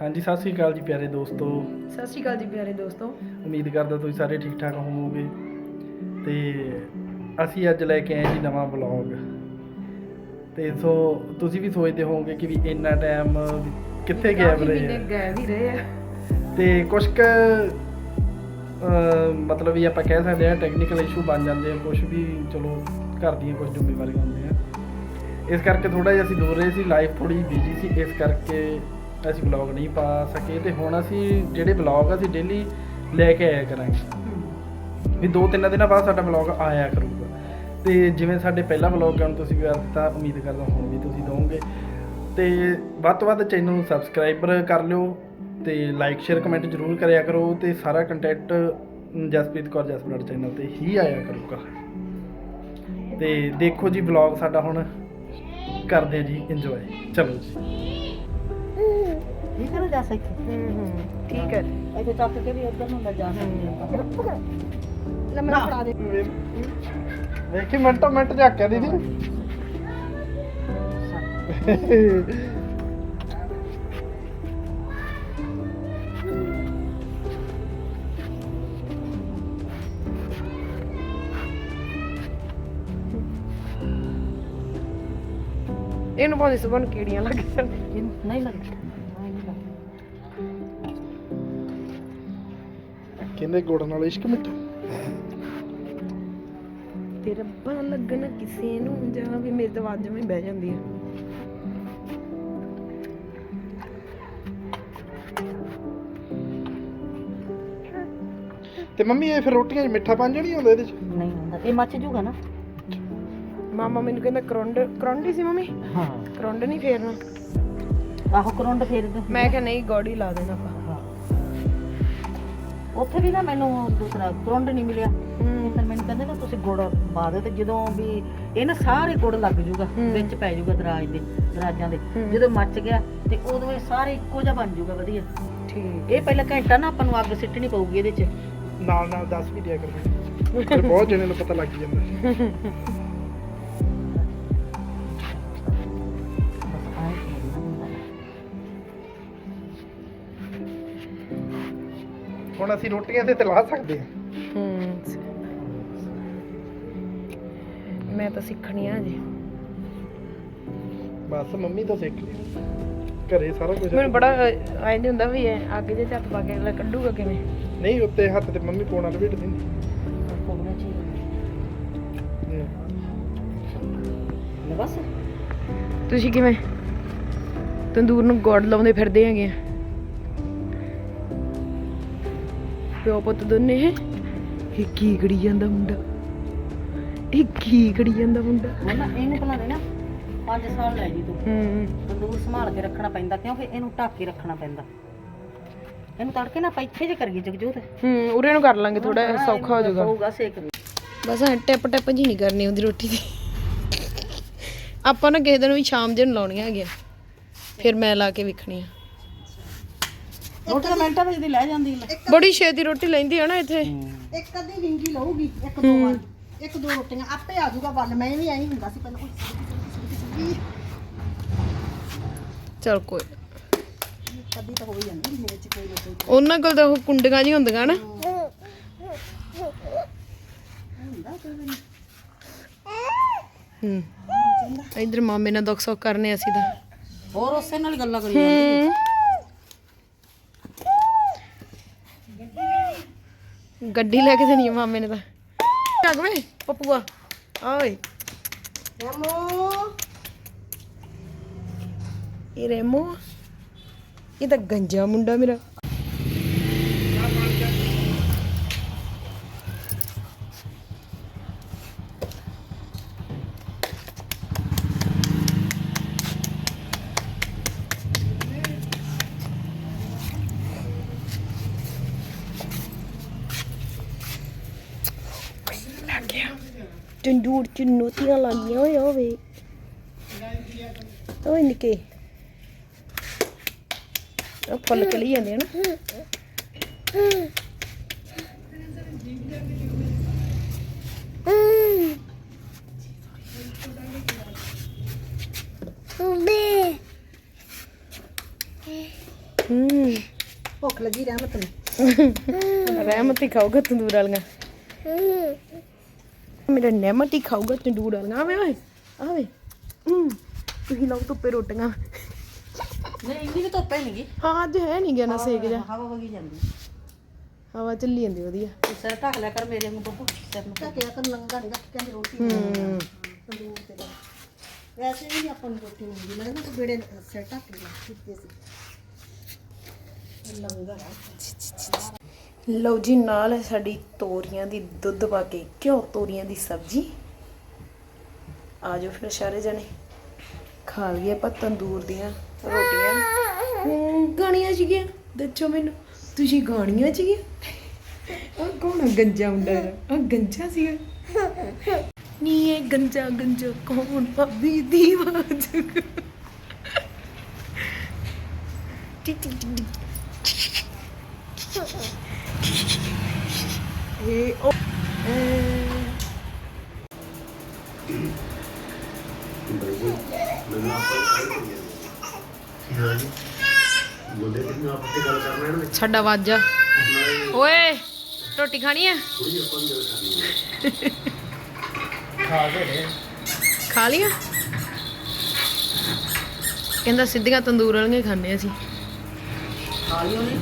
ਹਾਂਜੀ ਸਤਿ ਸ੍ਰੀ ਅਕਾਲ ਜੀ ਪਿਆਰੇ ਦੋਸਤੋ। ਸਤਿ ਸ਼੍ਰੀ ਅਕਾਲ ਜੀ ਪਿਆਰੇ ਦੋਸਤੋ। ਉਮੀਦ ਕਰਦਾ ਤੁਸੀਂ ਸਾਰੇ ਠੀਕ ਠਾਕ ਹੋਵੋਗੇ। ਤੇ ਅਸੀਂ ਅੱਜ ਲੈ ਕੇ ਆਏ ਜੀ ਨਵਾਂ ਵਲੌਗ। ਤੇ ਸੋ ਤੁਸੀਂ ਵੀ ਸੋਚਦੇ ਹੋਵੋਗੇ ਕਿ ਵੀ ਇੰਨਾ ਟਾਈਮ ਕਿੱਥੇ ਗਿਆ ਕਾਫੀ ਵੀਰੇ ਮਹੀਨੇ ਗਏ ਵੀ ਰਹੇ ਆ। ਤੇ ਕੁਝ ਕ ਮਤਲਬ ਵੀ ਆਪਾਂ ਕਹਿ ਸਕਦੇ ਹਾਂ ਟੈਕਨੀਕਲ ਇਸ਼ੂ ਬਣ ਜਾਂਦੇ ਆ ਕੁਝ ਵੀ ਚਲੋ ਘਰ ਦੀਆਂ ਕੁਝ ਜ਼ਿੰਮੇਵਾਰੀਆਂ ਹੁੰਦੀਆਂ। ਇਸ ਕਰਕੇ ਥੋੜਾ ਜਿਹਾ ਅਸੀਂ ਦੂਰ ਰਹੇ ਸੀ ਲਾਈਫ ਥੋੜੀ ਬਿਜ਼ੀ ਸੀ ਇਸ ਕਰਕੇ ਅਸੀਂ ਵਲੌਗ ਨਹੀਂ ਪਾ ਸਕੇ ਤੇ ਹੁਣ ਅਸੀਂ ਜਿਹੜੇ ਵਲੌਗ ਅਸੀਂ ਡੇਲੀ ਲੈ ਕੇ ਆਇਆ ਕਰਾਂਗੇ। ਵੀ ਦੋ ਤਿੰਨ ਦਿਨਾਂ ਬਾਅਦ ਸਾਡਾ ਵਲੌਗ ਆਇਆ ਕਰੂਗਾ। ਤੇ ਜਿਵੇਂ ਸਾਡੇ ਪਹਿਲਾ ਵਲੌਗ ਨੂੰ ਤੁਸੀਂ ਕਰ ਦਿੱਤਾ ਉਮੀਦ ਕਰਦਾ ਹੁਣ ਵੀ ਤੁਸੀਂ ਦੋਗੇ ਤੇ ਵੱਧ ਤੋਂ ਵੱਧ ਚੈਨਲ ਨੂੰ ਸਬਸਕ੍ਰਾਈਬਰ ਕਰ ਲਿਓ ਤੇ ਲਾਈਕ ਸ਼ੇਅਰ ਕਮੈਂਟ ਜ਼ਰੂਰ ਕਰਿਆ ਕਰੋ ਤੇ ਸਾਰਾ ਕੰਟੈਂਟ ਜਸਪ੍ਰੀਤ ਕੌਰ ਜਸਪ੍ਰੀਤ ਚੈਨਲ ਤੇ ਹੀ ਆਇਆ ਕਰੂਗਾ। ਤੇ ਦੇਖੋ ਜੀ ਵਲੌਗ ਸਾਡਾ ਹੁਣ ਕਰਦੇ ਜੀ ਇੰਜੋਏ ਚਲੋ ਜੀ। ਠੀਕ ਹੈ ਨਾ ਜਾ ਸਕਦੇ ਹੂੰ ਹੂੰ ਠੀਕ ਹੈ। ਇੱਥੇ ਚੱਕ ਕੇ ਵੀ ਉਧਰ ਨੂੰ ਲੈ ਜਾ ਸਕਦੇ ਲੰਮਾ ਫੜਾ ਦੇ। ਵੇਖੀ ਮਿੰਟੋ ਮਿੰਟ ਝਾਕਿਆ ਦੀਦੀ। ਇਹਨੂੰ ਪਾਉਂਦੀ ਸੁਬਨ ਕੀੜੀਆਂ ਲੱਗ ਨਹੀਂ ਲੱਗਦਾ। ਕਹਿੰਦੇ ਗੁੜ ਨਾਲ ਇਸ਼ਕ ਮਿੱਠਾ? ਤੇ ਰੱਬਾ ਲੱਗਣ ਕਿਸੇ ਨੂੰ ਜਾ ਵੀ ਮੇਰੇ ਤਾਂ ਆਵਾਜ਼ ਵਿੱਚ ਬਹਿ ਜਾਂਦੀ ਆ। ਤੇ ਮੰਮੀ ਇਹ ਫਿਰ ਰੋਟੀਆਂ 'ਚ ਮਿੱਠਾ ਪਾਣ ਨਹੀਂ ਹੁੰਦਾ ਇਹਦੇ 'ਚ? ਨਹੀਂ ਹੁੰਦਾ ਇਹ ਮੱਚ ਜੂਗਾ ਨਾ? ਮਾਮਾ ਮੈਨੂੰ ਕਹਿੰਦਾ ਕਰੰਡ ਕਰੰਡੀ ਸੀ ਮੰਮੀ? ਹਾਂ। ਕਰੰਡ ਨਹੀਂ ਫੇਰਨਾ। ਆਹੋ ਕਰੰਡ ਫੇਰ ਦੇ। ਮੈਂ ਕਿਹਾ ਨਹੀਂ ਗੋੜੀ ਲਾ ਦੇਣਾ ਆਪਾਂ। ਹਾਂ। ਉੱਥੇ ਵੀ ਨਾ ਮੈਨੂੰ ਦੂਸਰਾ ਕਰੰਡ ਨਹੀਂ ਮਿਲਿਆ। ਫਿਰ ਮੈਨੂੰ ਕਹਿੰਦੇ ਨਾ ਤੁਸੀਂ ਗੁੜ ਪਾ ਦਿਓ ਤੇ ਜਦੋਂ ਵੀ ਇਹ ਨਾ ਸਾਰੇ ਗੁੜ ਲੱਗ ਜੂਗਾ। ਵਿੱਚ ਪੈ ਜੂਗਾ ਦਰਾਜ ਦੇ ਦਰਾਜਾਂ ਦੇ। ਜਦੋਂ ਮੱਚ ਗਿਆ ਤੇ ਉਦੋਂ ਇਹ ਸਾਰੇ ਇੱਕੋ ਜਿਹਾ ਬਣ ਜੂਗਾ ਵਧੀਆ। ਠੀਕ। ਇਹ ਪਹਿਲਾਂ ਘੰਟਾ ਨਾ ਆਪਾਂ ਨੂੰ ਅੱਗ ਸਿੱਟਣੀ ਪਊਗੀ ਇਹਦੇ 'ਚ। ਨਾਲ ਨਾਲ ਦੱਸ ਵੀ ਦਿਆ ਕਰੋ ਫਿਰ ਬਹੁਤ ਜਣੇ ਨੂੰ ਪਤਾ ਲੱਗ ਜਾਂਦਾ। ਹੁਣ ਅਸੀਂ ਰੋਟੀਆਂ ਤੇ ਲਾ ਸਕਦੇ ਹਾਂ। ਹੂੰ ਮੈਂ ਤਾਂ ਸਿੱਖਣੀ ਆ ਜੀ ਬਸ ਮੰਮੀ ਤੋਂ ਸਿੱਖ ਲਈ। ਘਰੇ ਸਾਰਾ ਕੁਝ ਮੈਨੂੰ ਬੜਾ ਆਏ ਨਹੀਂ ਹੁੰਦਾ ਵੀ ਇਹ ਅੱਗ ਜੇ ਝੱਟ ਪਾ ਕੇ ਅਗਲਾ ਕੱਢੂਗਾ ਕਿਵੇਂ? ਨਹੀਂ ਉੱਤੇ ਹੱਥ ਤੇ ਮੰਮੀ ਪੋਣਾ ਲਪੇਟ ਦਿੰਦੀ। ਬਸ। ਤੁਸੀਂ ਕਿਵੇਂ? ਤੰਦੂਰ ਨੂੰ ਗੋੜ ਲਾਉਂਦੇ ਫਿਰਦੇ ਹੈਗੇ ਆ। ਪਿਓ ਪੁੱਤ ਦੋਨੇ ਇਹ ਕੀ ਕਰੀ ਜਾਂਦਾ ਮੁੰਡਾ? ਇਹ ਕੀ ਕਰੀ ਜਾਂਦਾ ਮੁੰਡਾ? ਨਾ ਇਹਨੂੰ ਭਲਾ ਦੇ ਨਾ 5 ਸਾਲ ਲੈ ਜੀ ਤੂੰ। ਹੂੰ। ਤੰਦੂਰ ਸੰਭਾਲ ਕੇ ਰੱਖਣਾ ਪੈਂਦਾ ਕਿਉਂਕਿ ਇਹਨੂੰ ਢੱਕ ਕੇ ਰੱਖਣਾ ਪੈਂਦਾ। ਇਹਨੂੰ ਤੜਕੇ ਨਾ ਪੈਥੇ ਜੇ ਕਰੀਏ ਜਗਜੋਤ। ਹੂੰ ਉਰੇ ਨੂੰ ਕਰ ਲਾਂਗੇ ਥੋੜਾ ਸੌਖਾ ਹੋ ਜਾਊਗਾ। ਹੋਊਗਾ ਸੇਕ ਵੀ। ਬਸ ਐ ਟਿਪ ਟਿਪ ਜੀ ਨਹੀਂ ਕਰਨੀ ਉਹਦੀ ਰੋਟੀ ਦੀ। ਆਪਾਂ ਨਾ ਕਿਸੇ ਦਿਨ ਵੀ ਸ਼ਾਮ ਦੇ ਨੂੰ ਲਾਉਣੀਆਂ ਹੈਗੀਆਂ। ਫਿਰ ਮੈਂ ਲਾ ਕੇ ਵੇਖਣੀ ਆ। ਰੋਟੀ ਤਾਂ ਮਿੰਟਾਂ ਵਿੱਚ ਦੀ ਲੈ ਜਾਂਦੀ ਲੈ। ਬੜੀ ਛੇਤੀ ਰੋਟੀ ਲੈਂਦੀ ਆ ਨਾ ਇੱਥੇ। ਇੱਕ ਅੱਧੀ ਰਿੰਗੀ ਲਊਗੀ ਇੱਕ ਦੋ ਵਾਰ ਇੱਕ ਦੋ ਰੋਟੀਆਂ ਆਪੇ ਆ ਜਾਊਗਾ ਵੱਲ। ਮੈਂ ਵੀ ਐਂ ਹੁੰਦਾ ਸੀ ਪਹਿਲਾਂ ਕੋਈ ਚਲ। ਕੋਈ ਕਦੀ ਤਾਂ ਹੋ ਹੀ ਜਾਂਦੀ ਮੇਰੇ ਚ ਕੋਈ ਨਾ ਕੋਈ ਉਹਨਾਂ ਕੋਲ ਤਾਂ ਉਹ ਕੁੰਡੀਆਂ ਜੀ ਹੁੰਦੀਆਂ ਨਾ। ਹੂੰ। ਇਧਰ ਮਾਮੇ ਨਾਲ ਦੁੱਖ ਸੁੱਖ ਕਰਨੇ ਅਸੀਂ ਤਾਂ। ਹੋਰ ਉਸੇ ਨਾਲ ਗੱਲਾਂ ਕਰੀ ਜਾਂਦੀ ਹੂੰ ਗੱਡੀ ਲੈ ਕੇ ਦੇਣੀ ਆ ਮਾਮੇ ਨੇ ਤਾਂ। ਚੱਕ ਵੇ ਪਪੂਆ। ਓਏ। ਰਮੋ। ਇਹ ਰੇਮੋ। ਇਹ ਤਾਂ ਗੰਜਾ ਮੁੰਡਾ ਮੇਰਾ। ਤੰਦੂਰ ਚ ਨੋਤੀਆਂ ਲੱਗੀਆਂ ਓਏ ਓਏ ਓਏ ਨਿੱਕੇ। ਉਹ ਫੁੱਲ ਕਲੀ ਜਾਂਦੇ ਆ ਨਾ। ਹੂੰ। ਭੁੱਖ ਲੱਗੀ ਰਹਿਮਤ ਨੂੰ। ਰਹਿਮਤ ਹੀ ਖਾਊਗਾ ਤੰਦੂਰ ਵਾਲੀਆਂ। ਮੇਰਾ ਨਹਿਮਤ ਹੀ ਖਾਊਗਾ ਤੰਦੂਰ ਵਾਲੀਆਂ ਆਵੇ ਓਏ ਆਵੇ ਹੂੰ ਤੁਸੀਂ ਲਾਓ ਧੁੱਪੇ ਰੋਟੀਆਂ ਨਹੀਂ ਇੰਨੀ ਵੀ ਧੁੱਪ ਨਹੀਂ ਗਈ ਹਾਂ ਅੱਜ ਹੈ ਨਹੀਂ ਗਿਆ ਨਾ ਸੇਕ ਜਾ ਹਵਾ ਵਗੀ ਜਾਂਦੀ ਹਵਾ ਚੱਲੀ ਜਾਂਦੀ ਵਧੀਆ ਤੇ ਸਿਰ ਢੱਕ ਲਿਆ ਕਰ ਮੇਰੇ ਨੂੰ ਬੱਬੂ ਸਿਰ ਨੂੰ ਢੱਕਿਆ ਕਰ ਨੰਗਾ ਨਹੀਂ ਰੱਖ ਕਹਿੰਦੇ ਰੋਟੀ ਹੂੰ ਤੰਦੂਰ ਤੇ ਲਾ। ਵੈਸੇ ਵੀ ਨੀ ਆਪਾਂ ਨੂੰ ਰੋਟੀ ਮਿਲਦੀ ਮੈਂ ਨਾ ਬੇੜੇ ਸਿਰ ਢੱਕ ਕੇ ਕੀਤੇ ਸੀ ਲੰਗਾ ਲਓ ਜੀ, ਨਾਲ ਹੈ ਸਾਡੀ ਤੋਰੀਆਂ ਦੀ ਦੁੱਧ ਪਾ ਕੇ। ਘਿਓ ਤੋਰੀਆਂ ਦੀ ਸਬਜ਼ੀ? ਆ ਜਾਓ ਫਿਰ ਸਾਰੇ ਜਣੇ। ਖਾ ਲਈਏ ਆਪਾਂ ਤੰਦੂਰ ਦੀਆਂ ਰੋਟੀਆਂ। ਗਾਣੀਆਂ ਚ ਦੱਸੋ ਮੈਨੂੰ, ਤੁਸੀਂ ਗਾਣੀਆਂ ਚ ਗਿਆ ਕੌਣ ਆ ਗੰਜਾ ਮੁੰਡਾ ਆ ਗੰਜਾ ਸੀਗਾ। ਨੀ, ਇਹ ਗੰਜਾ ਗੰਜਾ ਕੌਣ? ਭਾਬੀ ਦੀ ਆਵਾਜ਼। ਟਿਕ ਟਿਕ ਟਿਕ। ਇਹ ਉਹ ਅਹ, ਸਾਡਾ ਵਾਜਾ। ਓਏ ਰੋਟੀ ਖਾਣੀ ਆ? ਖਾ ਕੇ ਖਾ ਲਿਆ ਕਹਿੰਦਾ ਸਿੱਧੀਆਂ ਤੰਦੂਰ ਵਾਲੀਆਂ ਖਾਣੇ ਅਸੀਂ ਖਾ ਲਈ ਉਹਨੇ